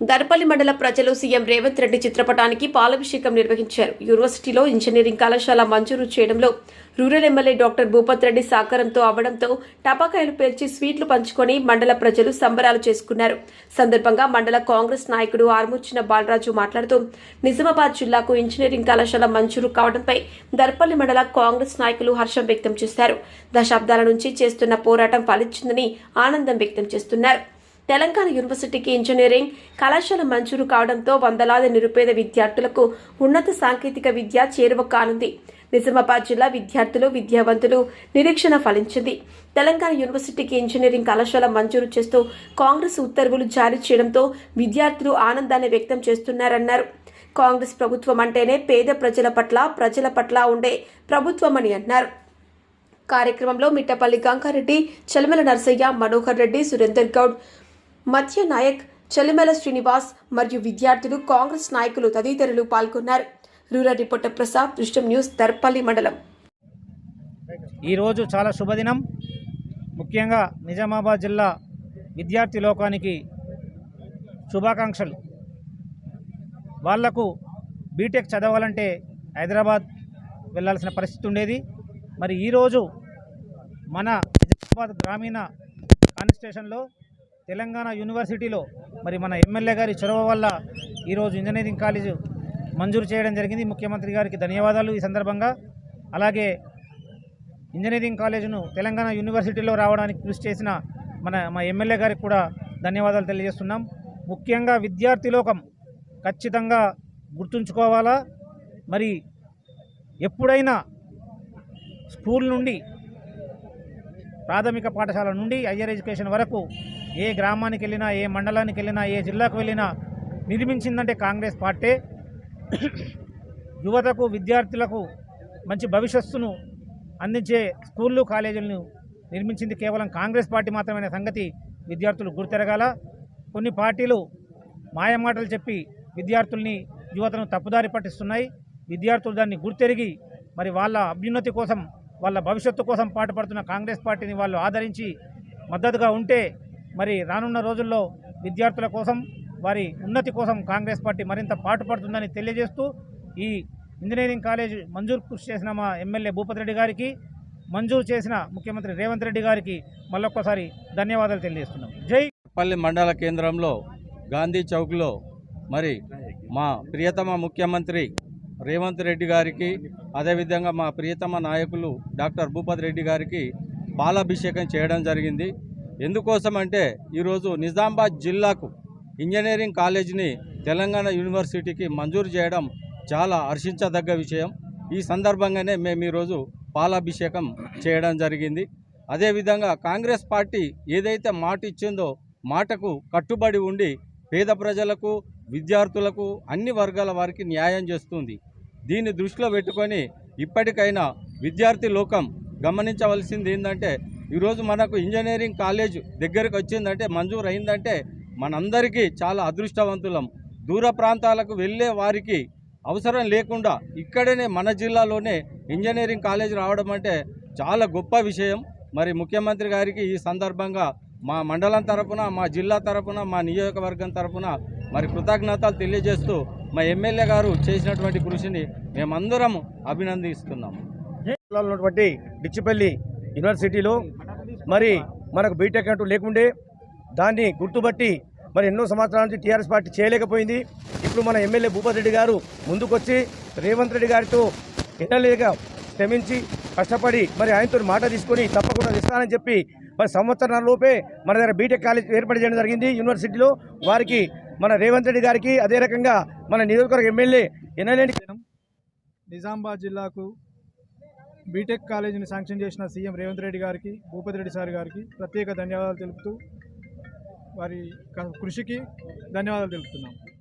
దర్పల్లి మండల ప్రజలు సీఎం రేవంత్ రెడ్డి చిత్రపటానికి పాలాభిషేకం నిర్వహించారు. యూనివర్సిటీలో ఇంజనీరింగ్ కళాశాల మంజూరు చేయడంలో rural MLA doctor Bhupath Reddy సహకారంతో అవడంతో టపాకాయలు పేర్చి స్వీట్లు పంచుకొని మండల ప్రజలు సంబరాలు చేసుకున్నారు. సందర్భంగా మండల కాంగ్రెస్ నాయకుడు ఆర్మూర్చిన బాలరాజు మాట్లాడుతూ నిజామాబాద్ జిల్లాకు ఇంజనీరింగ్ కళాశాల మంజూరు కావడంపై దర్పల్లి మండల కాంగ్రెస్ నాయకులు హర్షం వ్యక్తం చేశారు. దశాబ్దాల నుంచి చేస్తున్న పోరాటం ఫలించిందని ఆనందం వ్యక్తం చేస్తున్నారు. తెలంగాణ యూనివర్సిటీకి ఇంజనీరింగ్ కళాశాల మంజూరు కావడంతో వందలాది నిరుపేద విద్యార్థులకు ఉన్నత సాంకేతిక విద్య చేరువ కానుంది నిజామాబాద్ జిల్లా విద్యార్థులు విద్యావంతులు నిరీక్షణ ఫలించింది. తెలంగాణ యూనివర్సిటీకి ఇంజనీరింగ్ కళాశాల మంజూరు చేస్తూ కాంగ్రెస్ ఉత్తర్వులు జారీ చేయడంతో విద్యార్థులు ఆనందాన్ని వ్యక్తం చేస్తున్నారన్నారు. కాంగ్రెస్ ప్రభుత్వం అంటేనే పేద ప్రజల పట్ల ప్రజల పట్ల ఉండే ప్రభుత్వమని అన్నారు. కార్యక్రమంలో మిట్టపల్లి గంగారెడ్డి చలిమల నర్సయ్య మనోహర్ రెడ్డి సురేందర్ గౌడ్ మధ్య నాయక్ చలిమల శ్రీనివాస్ మరియు విద్యార్థులు కాంగ్రెస్ నాయకులు తదితరులు పాల్గొన్నారు. రూరల్ రిపోర్టర్ ప్రసాద్ దృష్టం న్యూస్ దర్పల్లి మండలం. ఈరోజు చాలా శుభదినం. ముఖ్యంగా నిజామాబాద్ జిల్లా విద్యార్థి లోకానికి శుభాకాంక్షలు. వాళ్ళకు బీటెక్ చదవాలంటే హైదరాబాద్ వెళ్ళాల్సిన పరిస్థితి ఉండేది. మరి ఈరోజు మన నిజామాబాద్ గ్రామీణ కాన్స్టేషన్లో తెలంగాణ యూనివర్సిటీలో మరి మన ఎమ్మెల్యే గారి చొరవ వల్ల ఈరోజు ఇంజనీరింగ్ కాలేజ్ మంజూరు చేయడం జరిగింది. ముఖ్యమంత్రి గారికి ధన్యవాదాలు ఈ సందర్భంగా. అలాగే ఇంజనీరింగ్ కాలేజీను తెలంగాణ యూనివర్సిటీలో రావడానికి కృషి చేసిన మన మా ఎమ్మెల్యే గారికి కూడా ధన్యవాదాలు తెలియజేస్తున్నాం. ముఖ్యంగా విద్యార్థి లోకం ఖచ్చితంగా గుర్తుంచుకోవాలా? మరి ఎప్పుడైనా స్కూల్ నుండి ప్రాథమిక పాఠశాల నుండి హయ్యర్ ఎడ్యుకేషన్ వరకు ఏ గ్రామానికి వెళ్ళినా ఏ మండలానికి వెళ్ళినా ఏ జిల్లాకు వెళ్ళినా నిర్మించిందంటే కాంగ్రెస్ పార్టీ. యువతకు విద్యార్థులకు మంచి భవిష్యత్తును అందించే స్కూళ్ళు కాలేజీలను నిర్మించింది కేవలం కాంగ్రెస్ పార్టీ మాత్రమే సంగతి. విద్యార్థులు గుర్తెరగాల. కొన్ని పార్టీలు మాయమాటలు చెప్పి విద్యార్థుల్ని యువతను తప్పుదారి పట్టిస్తున్నాయి. విద్యార్థులు దాన్ని గుర్తెరిగి మరి వాళ్ళ అభ్యున్నతి కోసం వాళ్ళ భవిష్యత్తు కోసం పాటుపడుతున్న కాంగ్రెస్ పార్టీని వాళ్ళు ఆదరించి మద్దతుగా ఉంటే మరి రానున్న రోజుల్లో విద్యార్థుల కోసం వారి ఉన్నతి కోసం కాంగ్రెస్ పార్టీ మరింత పాటుపడుతుందని తెలియజేస్తూ ఈ ఇంజనీరింగ్ కాలేజ్ మంజూరు కృషి చేసిన మా ఎమ్మెల్యే భూపతి రెడ్డి గారికి మంజూరు చేసిన ముఖ్యమంత్రి రేవంత్ రెడ్డి గారికి మళ్ళొక్కసారి ధన్యవాదాలు తెలియజేస్తున్నాం. జై పల్లి మండల కేంద్రంలో గాంధీ చౌక్లో మరి మా ప్రియతమ ముఖ్యమంత్రి రేవంత్ రెడ్డి గారికి అదేవిధంగా మా ప్రియతమ నాయకులు డాక్టర్ భూపతి రెడ్డి గారికి పాలాభిషేకం చేయడం జరిగింది. ఎందుకోసం అంటే ఈరోజు నిజామాబాద్ జిల్లాకు ఇంజనీరింగ్ కాలేజీని తెలంగాణ యూనివర్సిటీకి మంజూరు చేయడం చాలా హర్షించదగ్గ విషయం. ఈ సందర్భంగానే మేము ఈరోజు పాలాభిషేకం చేయడం జరిగింది. అదేవిధంగా కాంగ్రెస్ పార్టీ ఏదైతే మాట ఇచ్చిందో మాటకు కట్టుబడి ఉండి పేద ప్రజలకు విద్యార్థులకు అన్ని వర్గాల వారికి న్యాయం చేస్తుంది. దీన్ని దృష్టిలో పెట్టుకొని ఇప్పటికైనా విద్యార్థి లోకం గమనించవలసింది ఏంటంటే ఈరోజు మనకు ఇంజనీరింగ్ కాలేజ్ దగ్గరకు వచ్చిందంటే మంజూరు అయిందంటే మనందరికీ చాలా అదృష్టవంతులం. దూర ప్రాంతాలకు వెళ్ళే వారికి అవసరం లేకుండా ఇక్కడనే మన జిల్లాలోనే ఇంజనీరింగ్ కాలేజ్ రావడం అంటే చాలా గొప్ప విషయం. మరి ముఖ్యమంత్రి గారికి ఈ సందర్భంగా మా మండలం తరపున మా జిల్లా తరపున మా నియోజకవర్గం తరపున మరి కృతజ్ఞతలు తెలియజేస్తూ మా ఎమ్మెల్యే గారు చేసినటువంటి కృషిని మేమందరం అభినందిస్తున్నాము. జిల్లాలో ఉన్నటువంటి డిచ్చిపల్లి యూనివర్సిటీలో మరి మనకు బీటెక్ అంటూ లేకుండే దాన్ని గుర్తుపట్టి మరి ఎన్నో సంవత్సరాల నుంచి టీఆర్ఎస్ పార్టీ చేయలేకపోయింది. ఇప్పుడు మన ఎమ్మెల్యే భూపతి రెడ్డి గారు ముందుకొచ్చి రేవంత్ రెడ్డి గారితో ఎన్నలేగా శ్రమించి కష్టపడి మరి ఆయనతో మాట తీసుకొని తప్పకుండా ఇస్తానని చెప్పి మరి సంవత్సరాల లోపే మన దగ్గర బీటెక్ కాలేజ్ ఏర్పాటు చేయడం జరిగింది యూనివర్సిటీలో. వారికి మన రేవంత్ రెడ్డి గారికి అదే రకంగా మన నియోజకవర్గ ఎమ్మెల్యే ఎన్నలేని నిజామాబాద్ జిల్లాకు బీటెక్ కాలేజీని శాంక్షన్ చేసిన సీఎం రేవంత్ రెడ్డి గారికి భూపతి రెడ్డి సార్ గారికి ప్రత్యేక ధన్యవాదాలు తెలుపుతూ వారి కృషికి ధన్యవాదాలు తెలుపుతున్నాం.